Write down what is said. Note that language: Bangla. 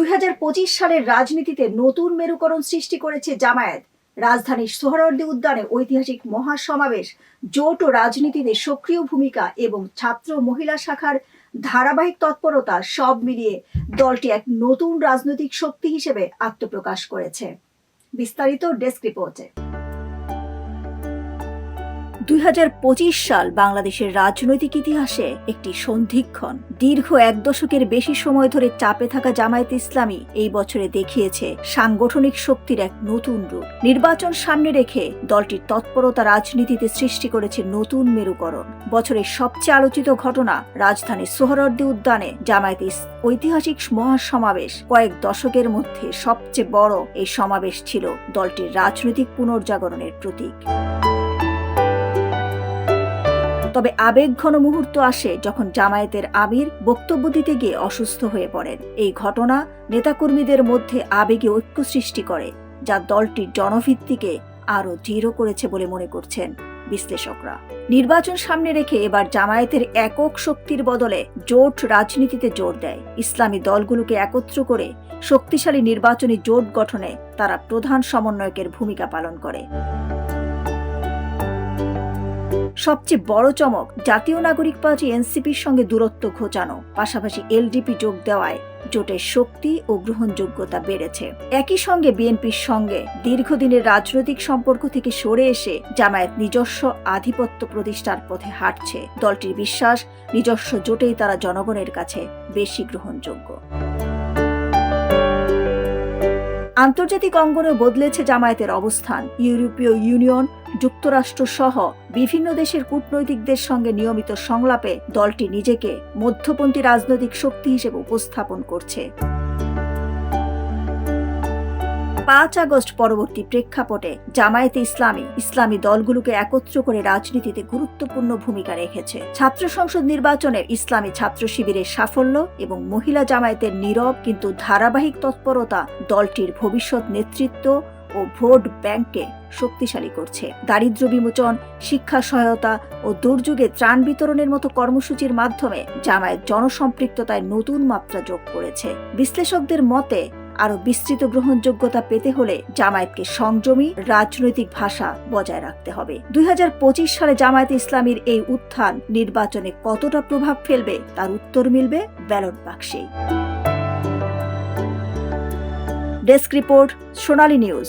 দুই সালের রাজনীতিতে নতুন মেরুকরণ সৃষ্টি করেছে জামায়াত। রাজধানীর সোহরাওয়ার্দী উদ্যানে ঐতিহাসিক মহাসমাবেশ, জোট ও রাজনীতিতে সক্রিয় ভূমিকা এবং ছাত্র মহিলা শাখার ধারাবাহিক তৎপরতা সব মিলিয়ে দলটি এক নতুন রাজনৈতিক শক্তি হিসেবে আত্মপ্রকাশ করেছে। বিস্তারিত ডেস্ক রিপোর্টে। দুই হাজার পঁচিশ সাল বাংলাদেশের রাজনৈতিক ইতিহাসে একটি সন্ধিক্ষণ। দীর্ঘ এক দশকের বেশি সময় ধরে চাপে থাকা জামায়াত ইসলামী এই বছরে দেখিয়েছে সাংগঠনিক শক্তির এক নতুন রূপ। নির্বাচন সামনে রেখে দলটির তৎপরতা রাজনীতিতে সৃষ্টি করেছে নতুন মেরুকরণ। বছরের সবচেয়ে আলোচিত ঘটনা রাজধানীর সোহরওয়ার্দী উদ্যানে জামায়াত ঐতিহাসিক মহাসমাবেশ। কয়েক দশকের মধ্যে সবচেয়ে বড় এই সমাবেশ ছিল দলটির রাজনৈতিক পুনর্জাগরণের প্রতীক। তবে আবেগঘন মুহূর্ত আসে যখন জামায়াতের আমির বক্তব্য দিতে গিয়ে অসুস্থ হয়ে পড়েন। এই ঘটনা নেতাকর্মীদের মধ্যে আবেগে ঐক্য সৃষ্টি করে, যা দলটির জনভিত্তিকে আরও দৃঢ় করেছে বলে মনে করছেন বিশ্লেষকরা। নির্বাচন সামনে রেখে এবার জামায়াতের একক শক্তির বদলে জোট রাজনীতিতে জোর দেয়। ইসলামী দলগুলোকে একত্র করে শক্তিশালী নির্বাচনী জোট গঠনে তারা প্রধান সমন্বয়কের ভূমিকা পালন করে। সবচেয়ে বড় চমক, জাতীয় নাগরিক পার্টি এনসিপির সঙ্গে দূরত্ব ঘোচানো। পাশাপাশি এলডিপি যোগ দেওয়ায় জোটের শক্তি ও গ্রহণযোগ্যতা বেড়েছে। একই সঙ্গে বিএনপির সঙ্গে দীর্ঘদিনের রাজনৈতিক সম্পর্ক থেকে সরে এসে জামায়াত নিজস্ব আধিপত্য প্রতিষ্ঠার পথে হাঁটছে। দলটির বিশ্বাস, নিজস্ব জোটেই তারা জনগণের কাছে বেশি গ্রহণযোগ্য। আন্তর্জাতিক অঙ্গনে বদলেছে জামায়াতের অবস্থান। ইউরোপীয় ইউনিয়ন, যুক্তরাষ্ট্র সহ বিভিন্ন দেশের কূটনৈতিকদের সঙ্গে নিয়মিত সংলাপে দলটি নিজেকে মধ্যপন্থী রাজনৈতিক শক্তি হিসেবে উপস্থাপন করছে। পাঁচ আগস্ট পরবর্তী প্রেক্ষাপটে জামায়াতে ইসলামী ইসলামী দলগুলোকে একত্র করে রাজনীতিতে গুরুত্বপূর্ণ ভূমিকা রেখেছে। ছাত্র সংসদ নির্বাচনে ইসলামী ছাত্র শিবিরের সাফল্য এবং মহিলা জামায়াতের নীরব কিন্তু ধারাবাহিক তৎপরতা দলটির ভবিষ্যৎ নেতৃত্ব ও ভোট ব্যাংককে শক্তিশালী করছে। দারিদ্র্য বিমোচন, শিক্ষা সহায়তা ও দুর্যোগে ত্রাণ বিতরণের মতো কর্মসূচির মাধ্যমে জামায়াত জনসম্পৃক্ততায় নতুন মাত্রা যোগ করেছে। বিশ্লেষকদের মতে আরও বিস্তৃত গ্রহণযোগ্যতা পেতে হলে জামায়াতকে সংযমী রাজনৈতিক ভাষা বজায় রাখতে হবে। দুই হাজার পঁচিশ সালে জামায়াত ইসলামীর এই উত্থান নির্বাচনে কতটা প্রভাব ফেলবে তার উত্তর মিলবে ব্যালট বাক্সেই ডেস্ক রিপোর্ট, সোনালী নিউজ।